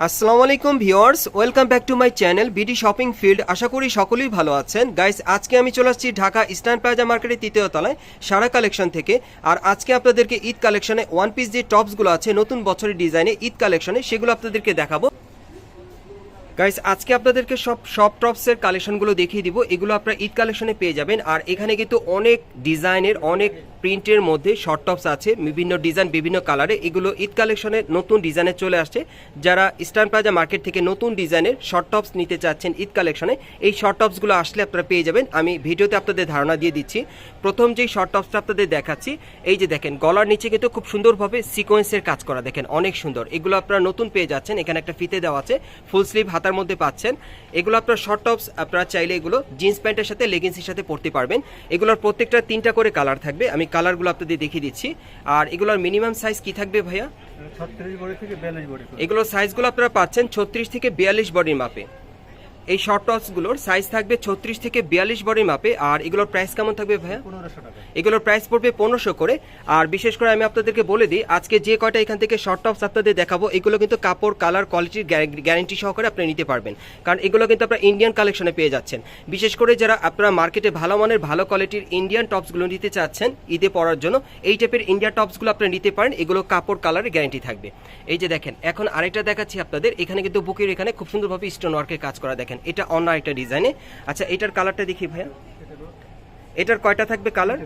আসসালামু আলাইকুম viewers, welcome back to my channel BD shopping field আশা করি সকলেই ভালো আছেন। গাইস, আজকে আমি চলে আসছি ঢাকা ইস্টার্ন প্লাজা মার্কেটের তৃতীয় তলায়, সারা কালেকশন থেকে। আর আজকে আপনাদেরকে ঈদ কালেকশনে ওয়ান পিস যে টপসগুলো আছে, নতুন বছরের ডিজাইনে ঈদ কালেকশনে, সেগুলো আপনাদেরকে দেখাবো। গাইস, আজকে আপনাদেরকে সব সব টপসের কালেকশনগুলো দেখিয়ে দিব। এগুলো আপনারা ঈদ কালেকশনে পেয়ে যাবেন। আর এখানে কিন্তু অনেক ডিজাইনের, অনেক প্রিন্টের মধ্যে শর্ট টপস আছে, বিভিন্ন ডিজাইন বিভিন্ন কালারে এগুলো ঈদ কালেকশনের নতুন ডিজাইনে চলে আসছে। যারা ইস্টার্ন প্লাজা মার্কেট থেকে নতুন ডিজাইনের শর্ট টপস নিতে চাচ্ছেন ঈদ কালেকশনে এই শর্ট টপসগুলো আসলে আপনারা পেয়ে যাবেন। আমি ভিডিওতে আপনাদের ধারণা দিয়ে দিচ্ছি। প্রথম যেই শর্ট টপসটা আপনাদের দেখাচ্ছি, এই যে দেখেন, গলার নিচে কিন্তু খুব সুন্দরভাবে সিকোয়েন্সের কাজ করা দেখেন, অনেক সুন্দর। এগুলো আপনারা নতুন পেয়ে যাচ্ছেন, এখানে একটা ফিতে দেওয়া আছে ফুল স্লিভ হাতার মধ্যে পাচ্ছেন। এগুলো আপনার শর্ট টপস আপনারা চাইলে এগুলো জিন্স প্যান্টের সাথে লেগিংসের সাথে পরতে পারবেন। এগুলোর প্রত্যেকটা তিনটা করে কালার থাকবে। আমি কালারগুলো আপনাদের দেখিয়ে দিচ্ছি। আর এগুলোর মিনিমাম সাইজ কি থাকবে ভাইয়া? ছত্রিশ বডি থেকে বিয়াল্লিশ বডি এগুলোর সাইজগুলো আপনারা পাচ্ছেন ছত্রিশ থেকে বিয়াল্লিশ বডির মাপে। এই শর্ট টপসগুলোর সাইজ থাকবে ছত্রিশ থেকে বিয়াল্লিশ বডির মাপে আর এগুলোর প্রাইস কেমন থাকবে ভাইয়া? টাকা। এগুলোর প্রাইস পড়বে পনেরোশো করে আর বিশেষ করে আমি আপনাদেরকে বলে দিই আজকে যে কয়টা এখান থেকে শর্ট টপস আপনাদের দেখাবো এগুলো কিন্তু কাপড় কালার কোয়ালিটির গ্যারেন্টি সহকারে আপনি নিতে পারবেন। কারণ এগুলো কিন্তু আপনারা ইন্ডিয়ান কালেকশনে পেয়ে যাচ্ছেন। বিশেষ করে যারা আপনারা মার্কেটে ভালো মানের ভালো কোয়ালিটির ইন্ডিয়ান টপসগুলো নিতে চাচ্ছেন ঈদে পড়ার জন্য এই টাইপের ইন্ডিয়ান টপসগুলো আপনারা নিতে পারেন এগুলো কাপড় কালারের গ্যারেন্টি থাকবে। এই যে দেখেন এখন আরেকটা দেখাচ্ছি আপনাদের এখানে কিন্তু বুকের এখানে খুব সুন্দরভাবে স্টোন ওয়ার্কের কাজ করা দেখেন। এটা অন্য একটা ডিজাইনে। আচ্ছা এটার কালারটা দেখি ভাইয়া। এটার কয়টা থাকবে কালার?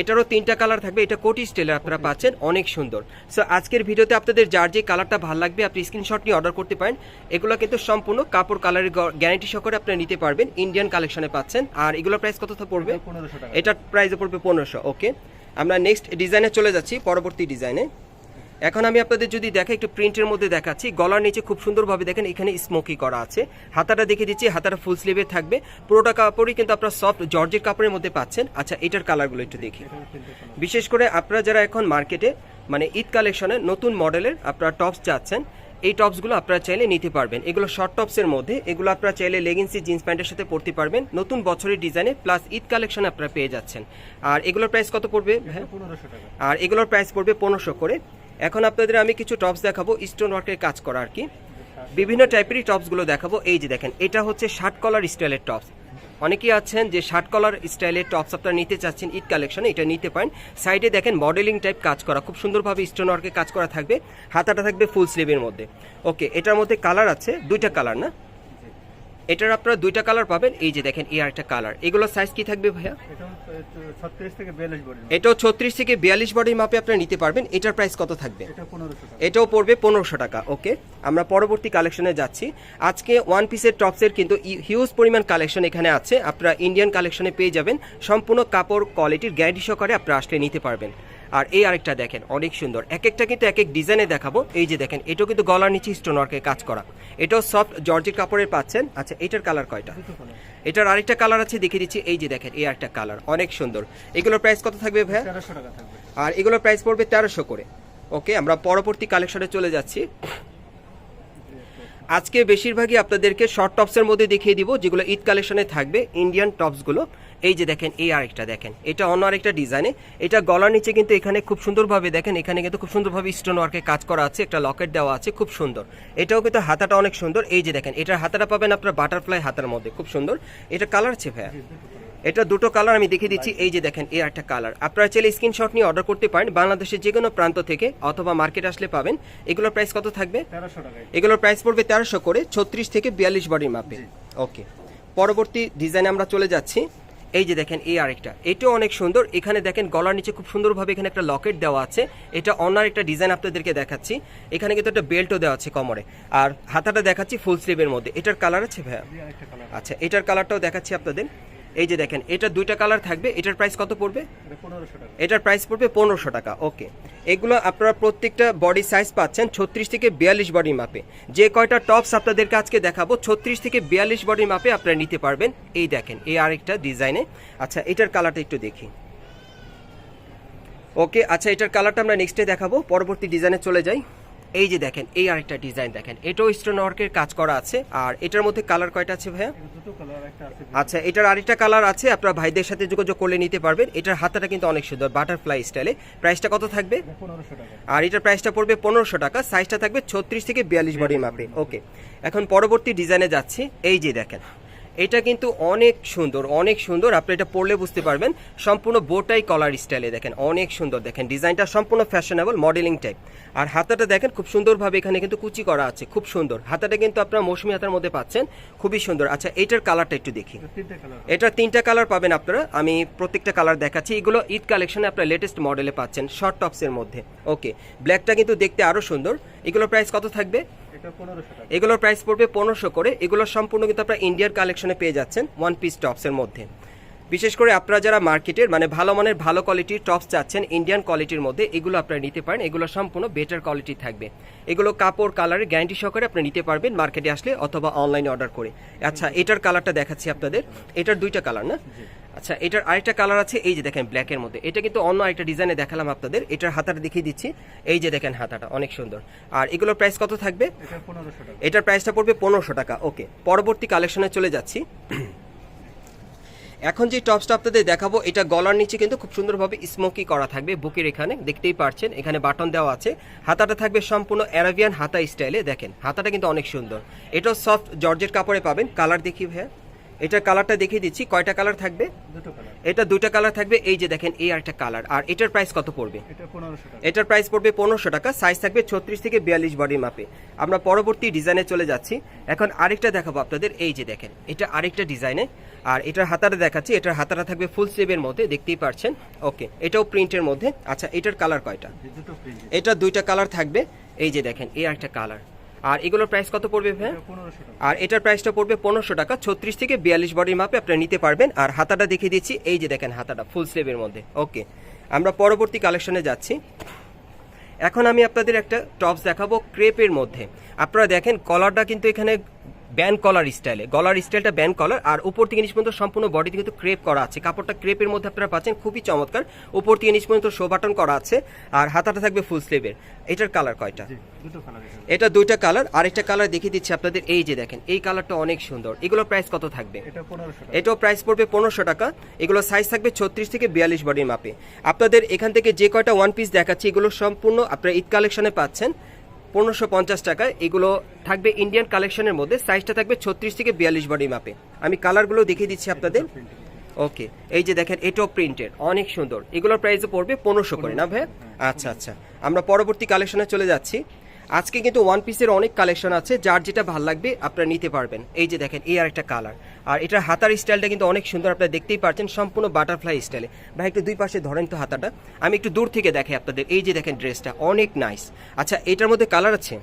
এটারও তিনটা কালার থাকবে। এটা কোটি স্টাইলের আপনারা পাচ্ছেন অনেক সুন্দর। সো আজকের ভিডিওতে আপনাদের যার যে কালারটা ভালো লাগবে আপনি স্ক্রিনশট নিয়ে অর্ডার করতে পারেন। এগুলো কিন্তু সম্পূর্ণ কাপড় কালারের গ্যারান্টি সহকারে আপনারা নিতে পারবেন। ইন্ডিয়ান কালেকশনে পাচ্ছেন। আর এগুলোর প্রাইস কত পড়বে? এটার প্রাইসে পড়বে পনেরোশো। ওকে আমরা নেক্সট ডিজাইনে চলে যাচ্ছি পরবর্তী ডিজাইনে এখন আমি আপনাদের যদি দেখে একটু প্রিন্টের মধ্যে দেখাচ্ছি গলার নিচে খুব সুন্দরভাবে দেখেন এখানে স্মোকি করা আছে। হাতাটা দেখে দিচ্ছি হাতাটা ফুল স্লিভে থাকবে। পুরোটা কাপড়ই কিন্তু আপনারা সফট জর্জের কাপড়ের মধ্যে পাচ্ছেন। আচ্ছা এটার কালারগুলো একটু দেখি। বিশেষ করে আপনারা যারা এখন মার্কেটে মানে ঈদ কালেকশনে নতুন মডেলের আপনারা টপস চাচ্ছেন এই টপসগুলো আপনারা চাইলে নিতে পারবেন। এগুলো শর্ট টপসের মধ্যে এগুলো আপনারা চাইলে লেগিংসি জিন্স প্যান্টের সাথে পরতে পারবেন। নতুন বছরের ডিজাইনে প্লাস ঈদ কালেকশন আপনারা পেয়ে যাচ্ছেন। আর এগুলোর প্রাইস কত পড়বে? হ্যাঁ। আর এগুলোর প্রাইস পড়বে পনেরোশো করে। এখন আপনাদের আমি কিছু টপস দেখাবো স্টোন ওয়ার্কের কাজ করা আর কি। বিভিন্ন টাইপেরই টপসগুলো দেখাবো। এই যে দেখেন, এটা হচ্ছে শার্ট কলার স্টাইলের টপস অনেকেই আছেন যে শার্ট কলার স্টাইলের টপস আপনারা নিতে চাচ্ছেন ইট কালেকশনে এটা নিতে পারেন। সাইডে দেখেন মডেলিং টাইপ কাজ করা, খুব সুন্দরভাবে স্টোন ওয়ার্কে কাজ করা থাকবে। হাতাটা থাকবে ফুল স্লিভের মধ্যে। ওকে এটার মধ্যে কালার আছে, দুইটা কালার না? এটার আপনারা দুইটা কালার পাবেন। এই যে দেখেন এই আরেকটা কালার এগুলোর সাইজ কি থাকবে ভাইয়া? এটা ছত্রিশ থেকে বিয়াল্লিশ বডি এটাও ছত্রিশ থেকে বিয়াল্লিশ বডির মাপে আপনারা নিতে পারবেন। এটার প্রাইস কত থাকবে? এটা পনেরোশো টাকা। এটাও পড়বে পনেরোশো টাকা ওকে আমরা পরবর্তী কালেকশনে যাচ্ছি। আজকে ওয়ান পিসের টপসের কিন্তু হিউজ পরিমাণ কালেকশন এখানে আছে। আপনারা ইন্ডিয়ান কালেকশনে পেয়ে যাবেন। সম্পূর্ণ কাপড় কোয়ালিটির গ্যারান্টি সহকারে আপনারা আসলে নিতে পারবেন। আর এই আরেকটা দেখেন অনেক সুন্দর। এক একটা কিন্তু এক এক ডিজাইনে দেখাবো। এই যে দেখেন এটাও কিন্তু গলার নিচে স্টোন ওয়ার্কের কাজ করা। এটাও সফট জর্জের কাপড়ের পাচ্ছেন। আচ্ছা এটার কালার কয়টা? এটার আরেকটা কালার আছে দেখিয়ে দিচ্ছি। এই যে দেখেন এই আরেকটা কালার অনেক সুন্দর। এগুলোর প্রাইস কত থাকবে ভাইয়া? তেরোশো টাকা থাকবে। আর এগুলোর প্রাইস পড়বে তেরোশো করে। ওকে আমরা পরবর্তী কালেকশনে চলে যাচ্ছি। আজকে বেশিরভাগই আপনাদেরকে শর্ট টপসের মধ্যে দেখিয়ে দিব, যেগুলো ঈদ কালেকশনে থাকবে ইন্ডিয়ান টপসগুলো এই যে দেখেন, এই আরেকটা দেখেন। এটা অন্য আরেকটা ডিজাইনে এটা গলার নিচে কিন্তু এখানে খুব সুন্দরভাবে দেখেন, এখানে কিন্তু খুব সুন্দরভাবে স্টোন ওয়ার্কে কাজ করা আছে, একটা লকেট দেওয়া আছে, খুব সুন্দর। এটাও কিন্তু হাতাটা অনেক সুন্দর। এই যে দেখেন, এটার হাতাটা পাবেন আপনার বাটারফ্লাই হাতার মধ্যে, খুব সুন্দর। এটা কালার আছে ভাইয়া? এটা দুটো কালার আমি দেখিয়ে দিচ্ছি। এই যে দেখেন এই একটা কালার আপনারা চাইলে স্ক্রিনশট নিয়ে অর্ডার করতে পারেন। বাংলাদেশের যে কোনো প্রান্ত থেকে অথবা মার্কেট আসলে পাবেন। এগুলোর প্রাইস কত থাকবে? এগুলোর প্রাইস পড়বে তেরোশো করে ছত্রিশ থেকে বিয়াল্লিশ বডির মাপে ওকে পরবর্তী ডিজাইনে আমরা চলে যাচ্ছি। এই যে দেখেন এই আরেকটা। এটাও অনেক সুন্দর। এখানে দেখেন গলার নিচে খুব সুন্দরভাবে এখানে একটা লকেট দেওয়া আছে। এটা অন্য একটা ডিজাইন আপনাদেরকে দেখাচ্ছি। এখানে কিন্তু একটা বেল্টও দেওয়া আছে কমরে। আর হাতাটা দেখাচ্ছি ফুল স্লিভের মধ্যে। এটার কালার আছে ভাইয়া? আচ্ছা এটার কালারটাও দেখাচ্ছি আপনাদের। এই যে দেখেন এটা দুইটা কালার থাকবে এটার প্রাইস কত পড়বে? এটার প্রাইস পড়বে পনেরোশো টাকা ওকে এগুলো আপনারা প্রত্যেকটা বডি সাইজ পাচ্ছেন ছত্রিশ থেকে বিয়াল্লিশ বডির মাপে যে কয়টা টপস আপনাদেরকে আজকে দেখাবো ছত্রিশ থেকে বিয়াল্লিশ বডির মাপে আপনারা নিতে পারবেন। এই দেখেন এই আরেকটা ডিজাইনে আচ্ছা এটার কালারটা একটু দেখি। ওকে আচ্ছা এটার কালারটা আমরা নেক্সটে দেখাবো পরবর্তী ডিজাইনে চলে যাই। এই যে দেখেন এই আরেকটা ডিজাইন দেখেন। এটাও স্টোন ওয়ার্কের কাজ করা আছে। আর এটার মধ্যে কালার কয়টা আছে ভাইয়া? আচ্ছা এটার আরেকটা কালার আছে। আপনার ভাইদের সাথে যোগাযোগ করলে নিতে পারবেন। এটার হাতাটা কিন্তু অনেক সুন্দর বাটারফ্লাই স্টাইলে প্রাইসটা কত থাকবে? আর এটার প্রাইসটা পড়বে পনেরোশো টাকা। সাইজটা থাকবে ছত্রিশ থেকে বিয়াল্লিশ বডি মাপে ওকে এখন পরবর্তী ডিজাইনে যাচ্ছি। এই যে দেখেন এটা কিন্তু অনেক সুন্দর অনেক সুন্দর। আপনি এটা পরলে বুঝতে পারবেন। সম্পূর্ণ বোটাই কলার স্টাইলে দেখেন অনেক সুন্দর। দেখেন ডিজাইনটা সম্পূর্ণ ফ্যাশনেবল মডেলিং টাইপ আর হাতাটা দেখেন খুব সুন্দরভাবে এখানে কিন্তু কুচি করা আছে খুব সুন্দর। হাতাটা কিন্তু আপনার মৌসুমি হাতার মধ্যে পাচ্ছেন খুবই সুন্দর। আচ্ছা এটার কালারটা একটু দেখি। এটা তিনটে কালার তিনটা কালার পাবেন আপনারা। আমি প্রত্যেকটা কালার দেখাচ্ছি। এগুলো ঈদ কালেকশনে আপনার লেটেস্ট মডেলে পাচ্ছেন শর্ট টপসের মধ্যে। ওকে ব্ল্যাকটা কিন্তু দেখতে আরও সুন্দর। এগুলোর প্রাইস কত থাকবে? এগুলোর প্রাইস পড়বে পনেরোশো করে। এগুলো সম্পূর্ণ কিন্তু আপনারা ইন্ডিয়ার কালেকশনে পেয়ে যাচ্ছেন ওয়ান পিস টপসের মধ্যে। বিশেষ করে আপনারা যারা মার্কেটের মানে ভালো মানের ভালো কোয়ালিটির টপস চাচ্ছেন ইন্ডিয়ান কোয়ালিটির মধ্যে এগুলো আপনারা নিতে পারেন। এগুলো সম্পূর্ণ বেটার কোয়ালিটি থাকবে। এগুলো কাপড় কালারের গ্যারান্টি সহকারে আপনি নিতে পারবেন মার্কেটে আসলে অথবা অনলাইনে অর্ডার করে। আচ্ছা এটার কালারটা দেখাচ্ছি আপনাদের। এটার দুইটা কালার না? আচ্ছা এটার আরেকটা কালার আছে এই যে দেখেন ব্ল্যাকের মধ্যে। এটা কিন্তু অন্য আরেকটা ডিজাইনে দেখালাম আপনাদের। এটার হাতাটা দেখিয়ে দিচ্ছি। এই যে দেখেন হাতাটা অনেক সুন্দর। আর এগুলোর প্রাইস কত থাকবে? এটার প্রাইসটা পড়বে পনেরোশো টাকা। ওকে পরবর্তী কালেকশনে চলে যাচ্ছি। এখন যে টপসটা আপনাদের দেখাবো, এটা গলার নিচে কিন্তু খুব সুন্দরভাবে স্মোকি করা থাকবে বুকের এখানে, দেখতেই পারছেন, এখানে বাটন দেওয়া আছে। হাতাটা থাকবে সম্পূর্ণ অ্যারাবিয়ান হাতা স্টাইলে দেখেন, হাতাটা কিন্তু অনেক সুন্দর। এটাও সফট জর্জের কাপড়ে পাবেন কালার দেখি ভাইয়া। এটার কালারটা দেখিয়ে দিচ্ছি। কয়টা কালার থাকবে? দুটো কালার। এটা দুইটা কালার থাকবে। এই যে দেখেন এই আরেকটা কালার। আর এটার প্রাইস কত পড়বে? এটা এটার প্রাইস পড়বে পনেরোশো টাকা। সাইজ থাকবে ছত্রিশ থেকে বিয়াল্লিশ বডি মাপে আমরা পরবর্তী ডিজাইনে চলে যাচ্ছি। এখন আরেকটা দেখাবো আপনাদের। এই যে দেখেন এটা আরেকটা ডিজাইনে আর এটার হাতাটা দেখাচ্ছি। এটার হাতাটা থাকবে ফুল স্লিভের মধ্যে দেখতেই পারছেন ওকে এটাও প্রিন্টের মধ্যে। আচ্ছা এটার কালার কয়টা? দুটো এটা দুইটা কালার থাকবে। এই যে দেখেন এই একটা কালার আর এগুলোর প্রাইস কত পড়বে ভাই? আর এটার প্রাইসটা পড়বে পনেরোশো টাকা। ছত্রিশ থেকে বিয়াল্লিশ বডির মাপে আপনারা নিতে পারবেন। আর হাতাটা দেখিয়ে দিচ্ছি। এই যে দেখেন হাতাটা ফুল স্লিভের মধ্যে। ওকে আমরা পরবর্তী কালেকশনে যাচ্ছি। এখন আমি আপনাদের একটা টপস দেখাবো। ক্রেপের মধ্যে। আপনারা দেখেন কলারটা কিন্তু এখানে ব্যান কলার স্টাইলে গলার স্টাইলটা ব্যান কলার আর উপর থেকে নিচ পর্যন্ত সম্পূর্ণ বডিতে কিন্তু ক্রেপ করা আছে। কাপড়টা ক্রেপের মধ্যে আপনারা পাচ্ছেন খুবই চমৎকার। উপর থেকে নিচ পর্যন্ত শো বাটন করা আছে আর হাতাটা থাকবে ফুল স্লিভের এটার কালার কয়টা? এটা দুইটা কালার আর একটা কালার দেখিয়ে দিচ্ছি আপনাদের এই যে দেখেন এই কালারটা অনেক সুন্দর। এগুলোর প্রাইস কত থাকবে? এটাও প্রাইস পড়বে পনেরোশো টাকা। এগুলো সাইজ থাকবে ছত্রিশ থেকে বিয়াল্লিশ বডির মাপে। আপনাদের এখান থেকে যে কয়টা ওয়ান পিস দেখাচ্ছি এগুলো সম্পূর্ণ আপনারা ঈদ কালেকশনে পাচ্ছেন। পনেরোশো পঞ্চাশ টাকায় এগুলো থাকবে ইন্ডিয়ান কালেকশনের মধ্যে। সাইজটা থাকবে ছত্রিশ থেকে বিয়াল্লিশ বডি মাপে আমি কালারগুলো দেখিয়ে দিচ্ছি আপনাদের। ওকে এই যে দেখেন, এটাও প্রিন্টেড অনেক সুন্দর। এগুলোর প্রাইসও পড়বে পনেরোশো করে। না ভাই আচ্ছা আচ্ছা। আমরা পরবর্তী কালেকশনে চলে যাচ্ছি। আজকে কিন্তু ওয়ান পিসের অনেক কালেকশন আছে যার যেটা ভালো লাগবে আপনারা নিতে পারবেন। এই যে দেখেন এই আর একটা কালার আর এটার হাতার স্টাইলটা কিন্তু অনেক সুন্দর আপনারা দেখতেই পাচ্ছেন সম্পূর্ণ বাটারফ্লাই স্টাইলে ভাই একটু দুই পাশে ধরেন তো হাতাটা। আমি একটু দূর থেকে দেখাই আপনাদের। এই যে দেখেন ড্রেসটা অনেক নাইস আচ্ছা এটার মধ্যে কালার আছে?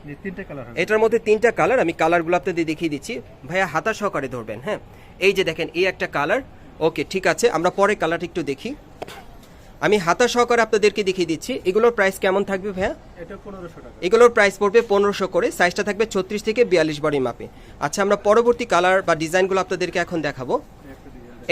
কালার এটার মধ্যে তিনটা কালার আমি কালারগুলো আপনাদের দেখিয়ে দিচ্ছি। ভাইয়া হাতা সহকারে ধরবেন হ্যাঁ? এই যে দেখেন এই একটা কালার ওকে ঠিক আছে আমরা পরে কালারটা একটু দেখি। আমি হাতা সহকারে আপনাদেরকে দেখিয়ে দিচ্ছি এগুলোর প্রাইস কেমন থাকবে ভাইয়া? এটা পনেরোশো টাকা। এগুলোর প্রাইস পড়বে পনেরোশো করে সাইজটা থাকবে ছত্রিশ থেকে বিয়াল্লিশ বডি মাপে আচ্ছা আমরা পরবর্তী কালার বা ডিজাইনগুলো আপনাদেরকে এখন দেখাবো।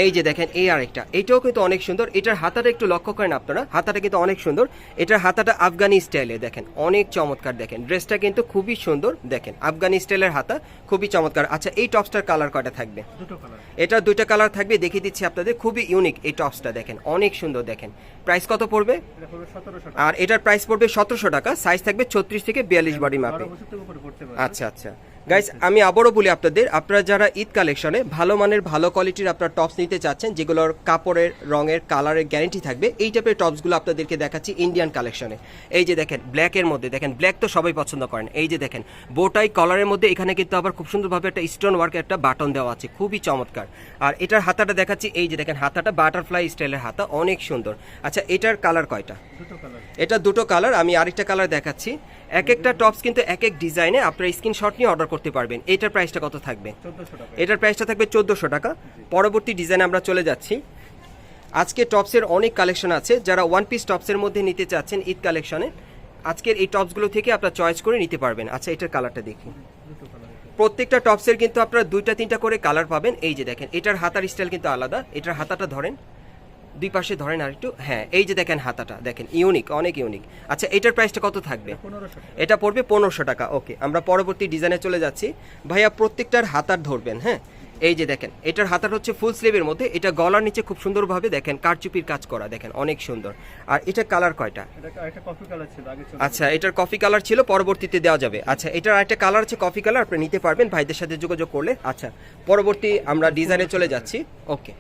এই যে দেখেন এই আরেকটা। এটাও কিন্তু অনেক সুন্দর। এটার হাতাটা একটু লক্ষ্য করেন আপনারা। হাতাটা কিন্তু অনেক সুন্দর। এটার হাতাটা আফগানি স্টাইলে দেখেন অনেক চমৎকার দেখেন। ড্রেসটা কিন্তু খুবই সুন্দর দেখেন আফগানি স্টাইলের হাতা খুবই চমৎকার। আচ্ছা এই টপসটার কালার কটা থাকবে? দুটো কালার। এটা দুইটা কালার থাকবে দেখিয়ে দিচ্ছি আপনাদের। খুবই ইউনিক এই টপসটা দেখেন অনেক সুন্দর দেখেন। প্রাইস কত পড়বে? আর এটার প্রাইস পড়বে সতেরোশো টাকা। সাইজ থাকবে ছত্রিশ থেকে বিয়াল্লিশ বডি মাপে। আচ্ছা আচ্ছা। গাইস আমি আবারও বলি আপনাদের আপনারা যারা ঈদ কালেকশনে ভালো মানের ভালো কোয়ালিটির আপনার টপস নিতে চাচ্ছেন যেগুলোর কাপড়ের রঙের কালারের গ্যারেন্টি থাকবে এই টাইপের টপসগুলো আপনাদেরকে দেখাচ্ছি ইন্ডিয়ান কালেকশনে এই যে দেখেন ব্ল্যাকের মধ্যে দেখেন ব্ল্যাক তো সবাই পছন্দ করেন। এই যে দেখেন বোটাই কলারের মধ্যে এখানে কিন্তু আবার খুব সুন্দরভাবে একটা স্টোন ওয়ার্কের একটা বাটন দেওয়া আছে খুবই চমৎকার। আর এটার হাতাটা দেখাচ্ছি এই যে দেখেন হাতাটা বাটারফ্লাই স্টাইলের হাতা অনেক সুন্দর। আচ্ছা এটার কালার কয়টা? এটা দুটো কালার আমি আরেকটা কালার দেখাচ্ছি। এক একটা টপস কিন্তু এক এক ডিজাইনে আপনার স্ক্রিনশট নিয়ে অর্ডার করতে পারবেন। এটার প্রাইসটা কত থাকবে? এটার প্রাইসটা থাকবে চোদ্দোশো টাকা। পরবর্তী ডিজাইনে আমরা চলে যাচ্ছি। আজকে টপসের অনেক কালেকশন আছে। যারা ওয়ান পিস টপসের মধ্যে নিতে চাচ্ছেন ঈদ কালেকশনে আজকের এই টপসগুলো থেকে আপনারা চয়েস করে নিতে পারবেন। আচ্ছা এটার কালারটা দেখি। প্রত্যেকটা টপসের কিন্তু আপনারা দুইটা তিনটা করে কালার পাবেন। এই যে দেখেন এটার হাতার স্টাইল কিন্তু আলাদা। এটার হাতাটা ধরেন দুই পাশে ধরেন আর একটু হ্যাঁ এই যে দেখেন হাতাটা দেখেন ইউনিক অনেক ইউনিক আচ্ছা এটার প্রাইসটা কত থাকবে? এটা পড়বে পনেরোশো টাকা ওকে আমরা পরবর্তী ডিজাইনে চলে যাচ্ছি। ভাইয়া প্রত্যেকটার হাতার ধরবেন হ্যাঁ? এই যে দেখেন এটার হাতার হচ্ছে ফুল স্লিভের মধ্যে এটা গলার নিচে খুব সুন্দরভাবে দেখেন কারচুপির কাজ করা দেখেন অনেক সুন্দর। আর এটা কালার কয়টা? আচ্ছা এটার কফি কালার ছিল পরবর্তীতে দেওয়া যাবে। আচ্ছা এটার একটা কালার আছে কফি কালার আপনি নিতে পারবেন ভাইদের সাথে যোগাযোগ করলে। আচ্ছা পরবর্তী আমরা ডিজাইনে চলে যাচ্ছি ওকে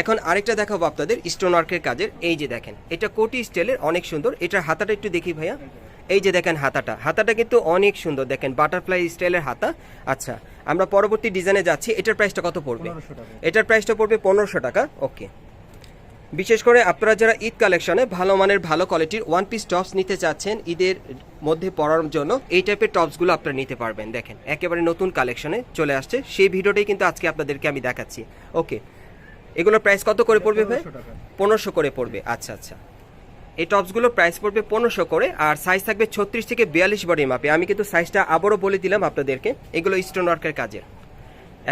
এখন আরেকটা দেখাবো আপনাদের স্টোন ওয়ার্কের কাজের। এই যে দেখেন এটা কোটি স্টাইলের অনেক সুন্দর। এটার হাতাটা একটু দেখি ভাইয়া। এই যে দেখেন হাতাটা। হাতাটা কিন্তু অনেক সুন্দর। দেখেন বাটারফ্লাই স্টাইলের হাতা। আচ্ছা আমরা পরবর্তী ডিজাইনে যাচ্ছি। এটার প্রাইসটা কত পড়বে? এটার প্রাইসটা পড়বে পনেরোশো টাকা। ওকে। বিশেষ করে আপনারা যারা ঈদ কালেকশনে ভালো মানের ভালো কোয়ালিটির ওয়ান পিস টপস নিতে চাচ্ছেন ঈদের মধ্যে পড়ার জন্য এই টাইপের টপসগুলো আপনারা নিতে পারবেন। দেখেন একেবারে নতুন কালেকশনে চলে আসছে। সেই ভিডিওটাই কিন্তু আজকে আপনাদেরকে আমি দেখাচ্ছি। ওকে এগুলোর প্রাইস কত করে পড়বে ভাই? পনেরোশো করে পড়বে। আচ্ছা আচ্ছা। এই টপসগুলো প্রাইস পড়বে পনেরোশো করে আর সাইজ থাকবে ছত্রিশ থেকে বিয়াল্লিশ বডি মাপে আমি কিন্তু সাইজটা আবারও বলে দিলাম আপনাদেরকে। এগুলো স্টোন ওয়ার্কের কাজের।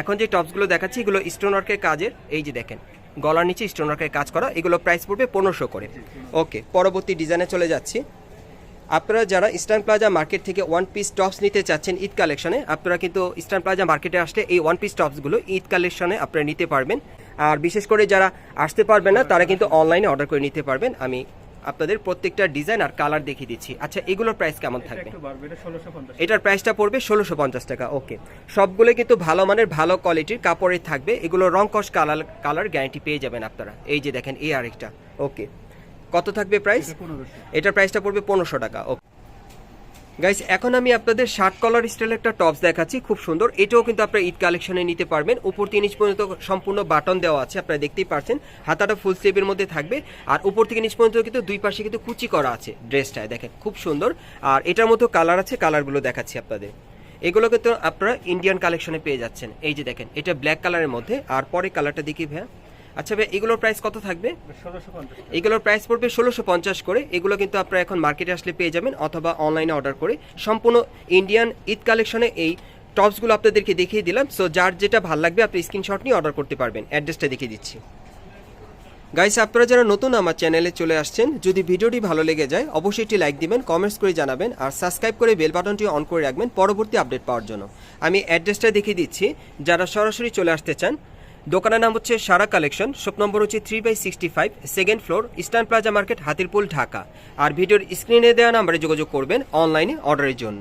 এখন যে টপসগুলো দেখাচ্ছি এগুলো স্টোন ওয়ার্কের কাজের। এই যে দেখেন গলার নিচে স্টোন ওয়ার্কের কাজ করা এগুলো প্রাইস পড়বে পনেরোশো করে। ওকে পরবর্তী ডিজাইনে চলে যাচ্ছি। আপনারা যারা ইস্টার্ন প্লাজা মার্কেট থেকে ওয়ান পিস টপস নিতে চাচ্ছেন ঈদ কালেকশনে আপনারা কিন্তু ইস্টার্ন প্লাজা মার্কেটে আসলে এই ওয়ান পিস টপসগুলো ঈদ কালেকশনে আপনারা নিতে পারবেন। আর বিশেষ করে যারা আসতে পারবেন না তারা কিন্তু অনলাইনে অর্ডার করে নিতে পারবেন। আমি আপনাদের প্রত্যেকটা ডিজাইন আর কালার দেখিয়ে দিচ্ছি। আচ্ছা এগুলোর প্রাইস কেমন থাকবে? এটার প্রাইসটা পড়বে ষোলোশো পঞ্চাশ টাকা ওকে সবগুলো কিন্তু ভালো মানের ভালো কোয়ালিটির কাপড়ের থাকবে। এগুলো রং কস কালার কালার গ্যারান্টি পেয়ে যাবেন আপনারা। এই যে দেখেন এই আরেকটা ওকে কত থাকবে প্রাইস এটা এটার প্রাইসটা পড়বে পনেরোশো টাকা ওকে গাইস এখন আমি আপনাদের শার্ট কলার স্টাইলের একটা টপস দেখাচ্ছি খুব সুন্দর। এটাও কিন্তু আপনারা ঈদ কালেকশনে নিতে পারবেন। উপর তিন ইঞ্চ পর্যন্ত সম্পূর্ণ বাটন দেওয়া আছে আপনারা দেখতেই পারছেন। হাতাটা ফুল স্লিভের মধ্যে থাকবে। আর উপর থেকে নিচ পর্যন্ত কিন্তু দুই পাশে কিন্তু কুচি করা আছে ড্রেসটায় দেখেন খুব সুন্দর। আর এটার মধ্যে কালার আছে কালারগুলো দেখাচ্ছি আপনাদের। এগুলো কিন্তু আপনারা ইন্ডিয়ান কালেকশনে পেয়ে যাচ্ছেন। এই যে দেখেন এটা ব্ল্যাক কালারের মধ্যে। আর পরে কালারটা দেখি ভাইয়া। আচ্ছা ভাই এগুলোর প্রাইস কত থাকবে? এগুলোর প্রাইস পড়বে ষোলোশো পঞ্চাশ করে। এগুলো কিন্তু আপনারা এখন মার্কেটে আসলে পেয়ে যাবেন অথবা অনলাইনে অর্ডার করে। সম্পূর্ণ ইন্ডিয়ান ঈদ কালেকশনে এই টপসগুলো আপনাদেরকে দেখিয়ে দিলাম। সো যার যেটা ভালো লাগবে আপনি স্ক্রিনশট নিয়ে অর্ডার করতে পারবেন। অ্যাড্রেসটা দেখিয়ে দিচ্ছি। গাইস আপনারা যারা নতুন আমার চ্যানেলে চলে আসছেন যদি ভিডিওটি ভালো লেগে যায় অবশ্যই একটি লাইক দিবেন কমেন্টস করে জানাবেন আর সাবস্ক্রাইব করে বেল বাটনটি অন করে রাখবেন পরবর্তী আপডেট পাওয়ার জন্য। আমি অ্যাড্রেসটা দেখিয়ে দিচ্ছি। যারা সরাসরি চলে আসতে চান দোকানের নাম হচ্ছে সারা কালেকশন। শপ নম্বর হচ্ছে three by sixty five second floor Eastern Plaza market Hatirpool, Dhaka. আর ভিডিওর স্ক্রিনে দেওয়া নাম্বারে যোগাযোগ করবেন অনলাইনে অর্ডারের জন্য।